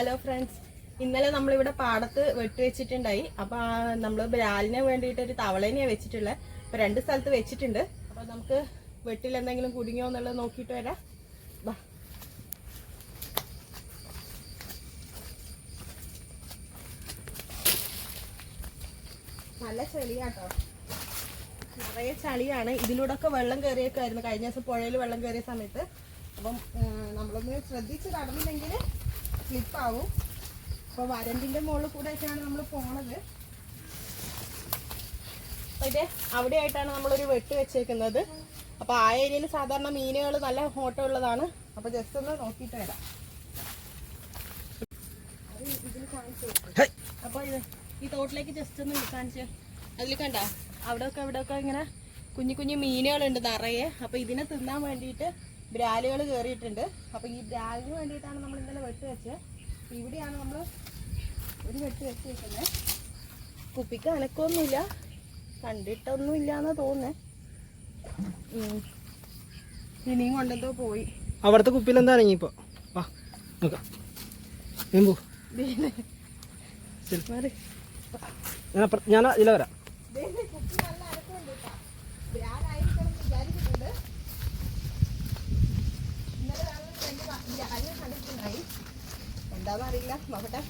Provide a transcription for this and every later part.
Hello friends ഇന്നലെ നമ്മളിവിടെ പാടത്ത് വെട്ടി വെച്ചിട്ടുണ്ടായി. അപ്പൊ നമ്മൾ ബ്രാലിന് വേണ്ടിയിട്ട് ഒരു തവളേനെയാണ് വെച്ചിട്ടുള്ളത് അപ്പൊ രണ്ട് സ്ഥലത്ത് വെച്ചിട്ടുണ്ട്. അപ്പൊ നമുക്ക് വെട്ടിൽ എന്തെങ്കിലും കുടുങ്ങിയോ എന്നുള്ളത് നോക്കിയിട്ട് വരാം. നല്ല ചെളിയാട്ടോ. നിറയെ ചളിയാണ്. ഇതിലൂടെ ഒക്കെ വെള്ളം കയറിയൊക്കെ ആയിരുന്നു കഴിഞ്ഞ ദിവസം പുഴയിൽ വെള്ളം കയറിയ സമയത്ത്. അപ്പം നമ്മളൊന്ന് ശ്രദ്ധിച്ച് കടന്നില്ലെങ്കിൽ സ്ലിപ്പാവും അപ്പോൾ വരമ്പിന്റെ മുകളിൽ കൂടെ ഒക്കെയാണ് നമ്മൾ പോണത്. അപ്പോൾ ഇത് അവിടെ ആയിട്ടാണ് നമ്മളൊരു വെട്ട് വെച്ചേക്കുന്നത്. അപ്പൊ ആ ഏരിയയിൽ സാധാരണ മീനുകൾ നല്ല ഓട്ടം ഉള്ളതാണ്. അപ്പൊ ജസ്റ്റ് ഒന്ന് നോക്കിയിട്ട് വരാം. അപ്പൊ ഇത് ഈ തോട്ടിലേക്ക് ജസ്റ്റ് ഒന്ന് കാണിച്ച്. അതിൽ കണ്ട അവിടെ ഒക്കെ ഇങ്ങനെ കുഞ്ഞു കുഞ്ഞു മീനുകളുണ്ട് നിറയെ. അപ്പൊ ഇതിനെ തിന്നാൻ വേണ്ടിയിട്ട് ബ്രാലുകൾ കയറിയിട്ടുണ്ട് അപ്പോൾ ഈ ബ്രാലിന് വേണ്ടിയിട്ടാണ് നമ്മൾ ഇന്നലെ വെട്ട് വെച്ചത്. ഇവിടെയാണ് നമ്മൾ ഒരു വെട്ട് വെച്ച് വെക്കുന്നത് കുപ്പിക്ക് അനക്കൊന്നുമില്ല. കണ്ടിട്ടൊന്നും ഇല്ലാന്ന് തോന്നുന്നേ. ഉം. ഇനിയും കൊണ്ടെന്തോ പോയി. അവിടുത്തെ കുപ്പിയിൽ എന്താ ഇറങ്ങിപ്പോ വാ നോക്കാം. ഞാൻ ഞാൻ ഞാൻ ഇതിലെ വരാം. കണ്ടിട്ടുണ്ടായി. എന്താന്നറിയില്ല. നോക്കട്ടെ.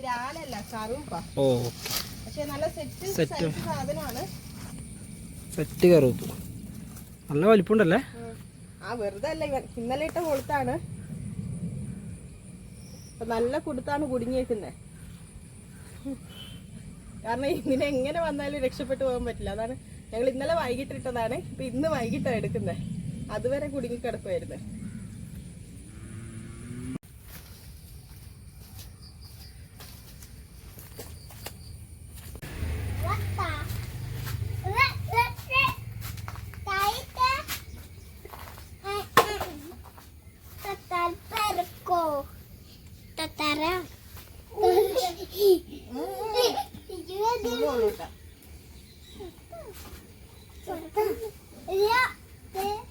ബ്രാലല്ല കറുപ്പാ പക്ഷെ നല്ല സെറ്റ്. സാധനമാണ് സെറ്റ് നല്ല വലിപ്പമുണ്ടല്ലേ. ആ വെറുതെ അല്ല ഇവൻ. ഇന്നലെ ഇട്ട കൊളുത്താണ്. നല്ല കൊടുത്താണ് കുടുങ്ങിയേക്കുന്നത് കാരണം ഇങ്ങനെ എങ്ങനെ വന്നാലും രക്ഷപ്പെട്ടു പോകാൻ പറ്റില്ല. അതാണ് ഞങ്ങൾ ഇന്നലെ വൈകിട്ട് ഇട്ടതാണ് ഇപ്പൊ ഇന്ന് വൈകിട്ടാണ് എടുക്കുന്നത് അതുവരെ കുടുങ്ങി കിടക്കുമായിരുന്നു Tatara. കേട്ടോ. ちょっといやで